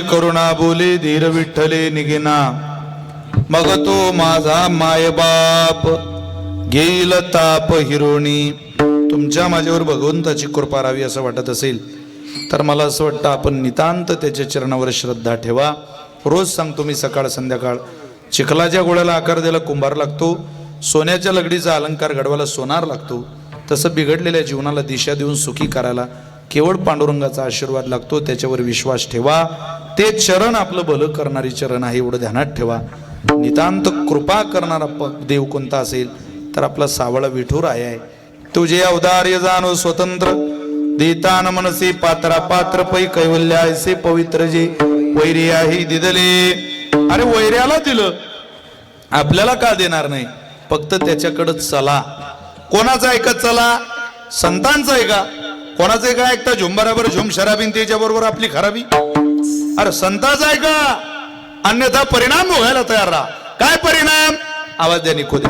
करुणा बोले धीर विठ्ठले निघेना. मग तो माझा मायबाप घेईल ताप हिरोणी. तुमच्या माझ्यावर भगवंताची कृपा राहावी असं वाटत असेल तर मला असं वाटतं आपण नितांत त्याच्या चरणावर श्रद्धा ठेवा. रोज सांगतो मी सकाळ संध्याकाळ चिखलाच्या गोळ्याला आकार द्यायला कुंभार लागतो सोन्याच्या लगडीचा अलंकार घडवायला सोनार लागतो. तसं बिघडलेल्या जीवनाला दिशा देऊन सुखी करायला केवळ पांडुरंगाचा आशीर्वाद लागतो त्याच्यावर विश्वास ठेवा. ते चरण आपलं भलं करणारी चरण आहे एवढं ध्यानात ठेवा. नितांत कृपा करणारा प- देव कोणता असेल तर आपला सावळा विठूर आहे आहे. तुझे अवदार्य जाणो स्वतंत्र. देतान मनसे पात्रा पात्र पै कैवल्य ऐसे पवित्र जे. वैरी आहे दिदले. अरे वैर्याला दिलं. आपल्याला का देणार नाही? फक्त त्याच्याकडं चला. कोणाचा ऐकत चला? संतांचा ऐका कोणाचं आहे का ऐकता झुंबराबर झुम शराबीन त्याच्या बरोबर आपली खराबी? अरे संताच आहे का अन्यथा परिणाम भोगायला तयार राहा. काय परिणाम? आवाज द्या निघू दे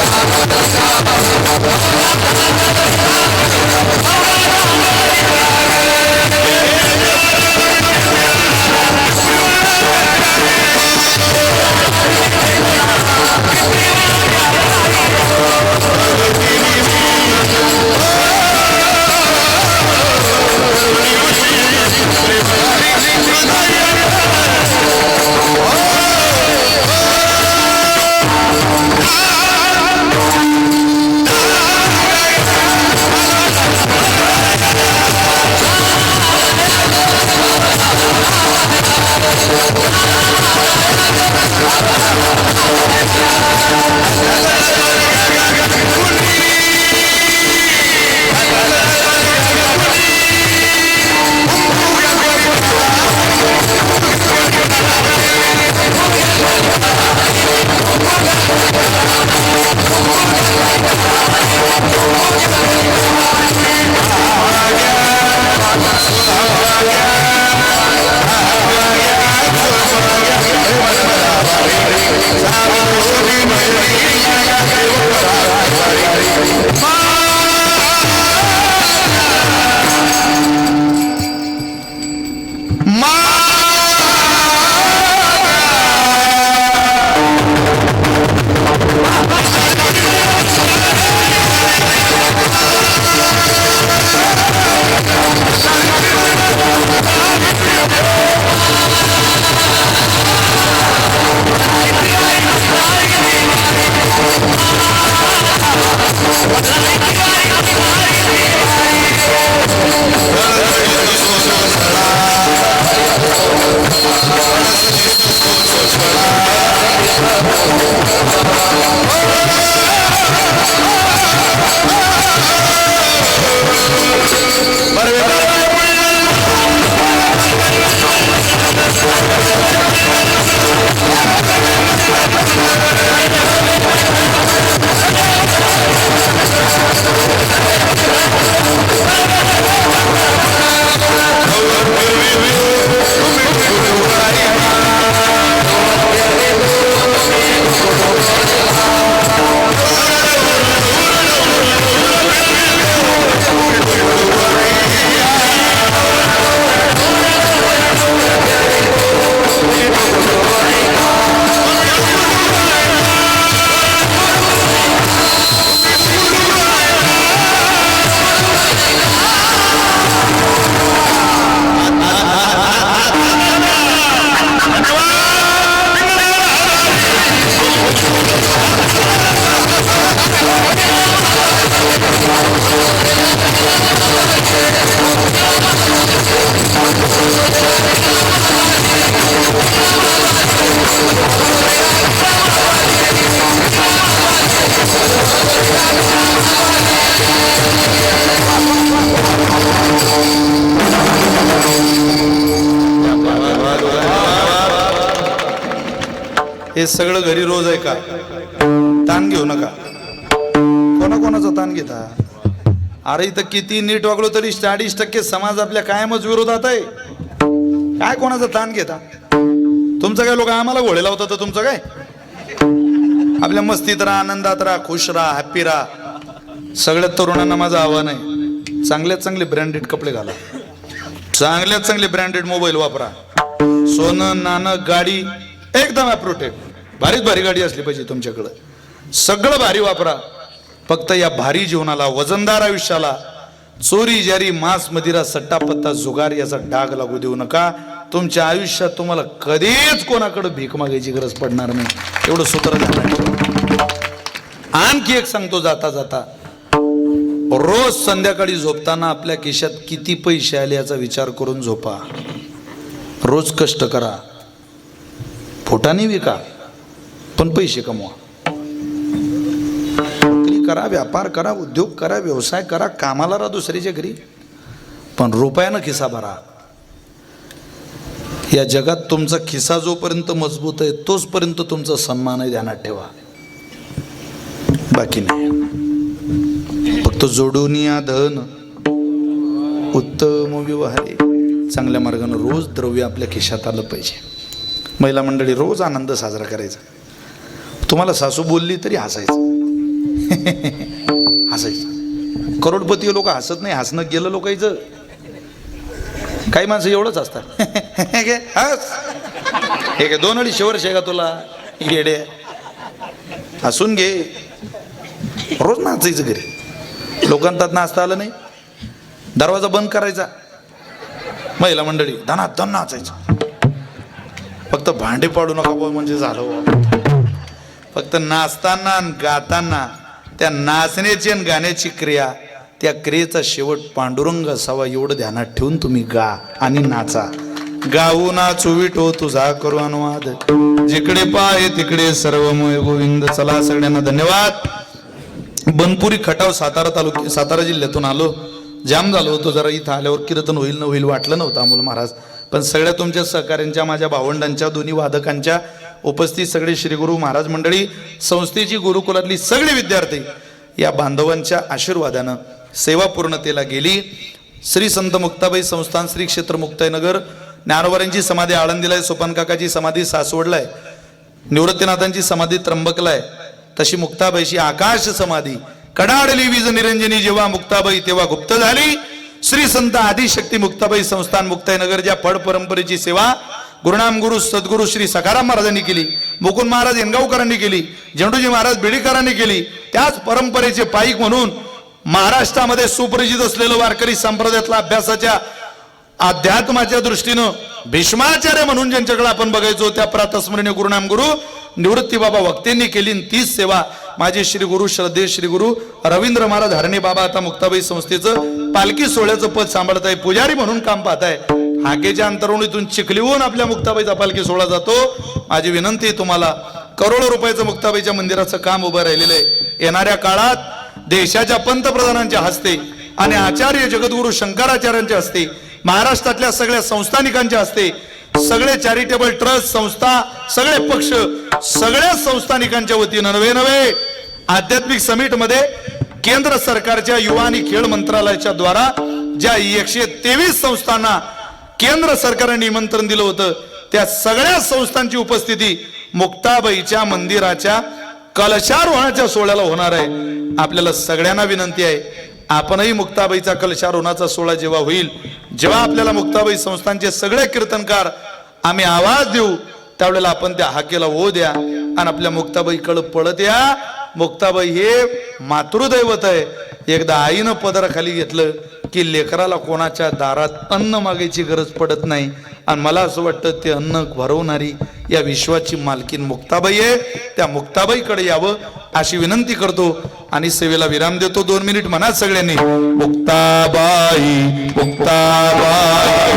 येणारी नाही काल. हे सगळं घरी रोज आहे का? ताण घेऊ नका. कोणाकोणाचा ताण घेता? अरे इथं किती नीट वागलो तरी चाळीस टक्के समाज आपल्या कायमच विरोधात आहे. काय कोणाचा ताण घेता? तुमचं काय लोक आम्हाला घोळे लावतात तर तुमचं काय? आपल्या मस्तीत राहा आनंदात राहा खुश राहा हॅप्पी राहा. सगळ्या तरुणांना माझं आव्हान आहे चांगल्यात चांगले ब्रँडेड कपडे घाला. चांगल्यात चांगले ब्रँडेड मोबाईल वापरा. सोनं नाणं गाडी एकदम अप्रोटेड भारीच भारी गाडी असली पाहिजे तुमच्याकडं. सगळं भारी वापरा. फक्त या भारी जीवनाला वजनदार आयुष्याला चोरी जारी मांस मदिरा सट्टापत्ता जुगार याचा डाग लागू देऊ नका. तुमच्या आयुष्यात तुम्हाला कधीच कोणाकडे भीक मागायची गरज पडणार नाही. एवढं सूत्र झालं. आणखी एक सांगतो जाता जाता. रोज संध्याकाळी झोपताना आपल्या खिशात किती पैसे आले याचा विचार करून झोपा. रोज कष्ट करा. फोटाने विका पण पैसे कमवा. नोकरी करा व्यापार करा उद्योग करा व्यवसाय करा कामाला राहा दुसऱ्याच्या घरी. पण रुपयानं खिसा भरा. या जगात तुमचा खिसा जोपर्यंत मजबूत आहे तोचपर्यंत तुमचा सन्मान आहे ध्यानात ठेवा. बाकी नाही. फक्त जोडून या धन. उत्तम व्यवहारे चांगल्या मार्गानं रोज द्रव्य आपल्या खिशात आलं पाहिजे. महिला मंडळी रोज आनंद साजरा करायचा. तुम्हाला सासू बोलली तरी हसायचं. हसायचं. करोडपती लोक हसत नाही हसणं गेलं लोकांचं काही माणसं एवढंच असतात हे हस. हे काय दोन अडीचशे वर्ष आहे का तुला? येडे. हसून घे. रोज नाचायचं घरी. लोकांतात नाचता आलं नाही. दरवाजा बंद करायचा. महिला मंडळी धना धन नाचायचं. फक्त भांडे पाडू नका म्हणजे झालं फक्त नाचताना आणि गाताना त्या नाचण्याची आणि गाण्याची क्रिया त्या क्रियेचा शेवट पांडुरंग असावा एवढं ध्यानात ठेवून तुम्ही गा आणि नाचा. गाऊ नाचू विठो तुझा करू अनुवाद. जिकडे पाय तिकडे सर्वमय गोविंद. चला सगळ्यांना धन्यवाद. बनपुरी खटाव सातारा तालुक्या सातारा जिल्ह्यातून आलो. जाम झालो होतो जरा इथं आल्यावर कीर्तन होईल न होईल वाटलं नव्हतं अमोल महाराज. पण सगळ्या तुमच्या सहकाऱ्यांच्या माझ्या भावंडांच्या दोन्ही वादकांच्या उपस्थित सगळे श्री गुरु महाराज मंडळी संस्थेची गुरुकुलातली सगळे विद्यार्थी या बांधवांच्या आशीर्वादानं सेवा पूर्णतेला गेली. श्री संत मुक्ताबाई संस्थान श्री क्षेत्र मुक्ताईनगर ज्ञानोबारांची समाधी आळंदीला आहे सोपान काकाची समाधी सासवडला आहे निवृत्तीनाथांची समाधी त्र्यंबकला आहे तशी मुक्ताबाईची आकाश समाधी. कडाडली वीज निरंजनी जेव्हा मुक्ताबाई तेव्हा गुप्त झाली. श्री संत आदिशक्ती मुक्ताबाई संस्थान मुक्ताईनगर ज्या फड परंपरेची सेवा गुरुनाम गुरु सद्गुरु श्री सखाराम महाराजांनी केली मुकुंद महाराज येनगावकरांनी केली झेंडूजी महाराज बिडीकरांनी केली त्याच परंपरेचे पाईक म्हणून महाराष्ट्रामध्ये सुपरिचित असलेलं वारकरी संप्रदायातला अभ्यासाच्या अध्यात्माच्या दृष्टीनं भीष्माचार्य म्हणून ज्यांच्याकडे आपण बघायचो त्या प्रातस्मरणीय गुरुनाम गुरु निवृत्ती बाबा वक्तेंनी केली तीच सेवा माझे श्री गुरु श्रद्धे श्री गुरु रवींद्र महाराज हरणे बाबा आता मुक्ताबाई संस्थेचं पालखी सोहळ्याचं पद सांभाळत आहे पुजारी म्हणून काम पाहत आहे हाकेच्या अंतरवणीतून चिखलीहून आपल्या मुक्ताबाईचा पालखी सोहळा जातो. माझी विनंती तुम्हाला करोडो रुपयाचं मुक्ताबाईच्या मंदिराचं काम उभं राहिलेलं आहे. येणाऱ्या काळात देशाच्या पंतप्रधानांच्या हस्ते आणि आचार्य जगद्गुरु शंकराचार्यांच्या हस्ते महाराष्ट्रातल्या सगळ्या संस्थानिकांच्या हस्ते सगळे चॅरिटेबल ट्रस्ट संस्था सगळे पक्ष सगळ्या संस्थानिकांच्या वतीनं नवे नवे आध्यात्मिक समिटमध्ये केंद्र सरकारच्या युवा आणि खेळ मंत्रालयाच्या द्वारा ज्या एकशे तेवीस संस्थांना केंद्र सरकारने निमंत्रण दिलं होतं त्या सगळ्या संस्थांची उपस्थिती मुक्ताबाईच्या मंदिराच्या कलशारोहणाच्या सोहळ्याला होणार आहे. आपल्याला सगळ्यांना विनंती आहे आपणही मुक्ताबाईचा कलशारोहणाचा सोहळा जेव्हा होईल जेव्हा आपल्याला मुक्ताबाई संस्थांचे सगळे कीर्तनकार आम्ही आवाज देऊ त्यावेळेला आपण त्या हाकेला हो द्या आणि आपल्या मुक्ताबाईकडं पळत या. मुक्ताबाई हे मातृदैवत आहे. एकदा आईनं पदराखाली घेतलं की लेकराला कोणाच्या दारात अन्न मागायची गरज पडत नाही. आणि मला असं वाटतं ते अन्न भरवणारी या विश्वाची मालकीन मुक्ताबाई आहे. त्या मुक्ताबाईकडे यावं. अशी विनंती करतो आणि सेवेला विराम देतो. दोन मिनिट म्हणा सगळ्यांनी. मुक्ताबाई मुक्ताबाई.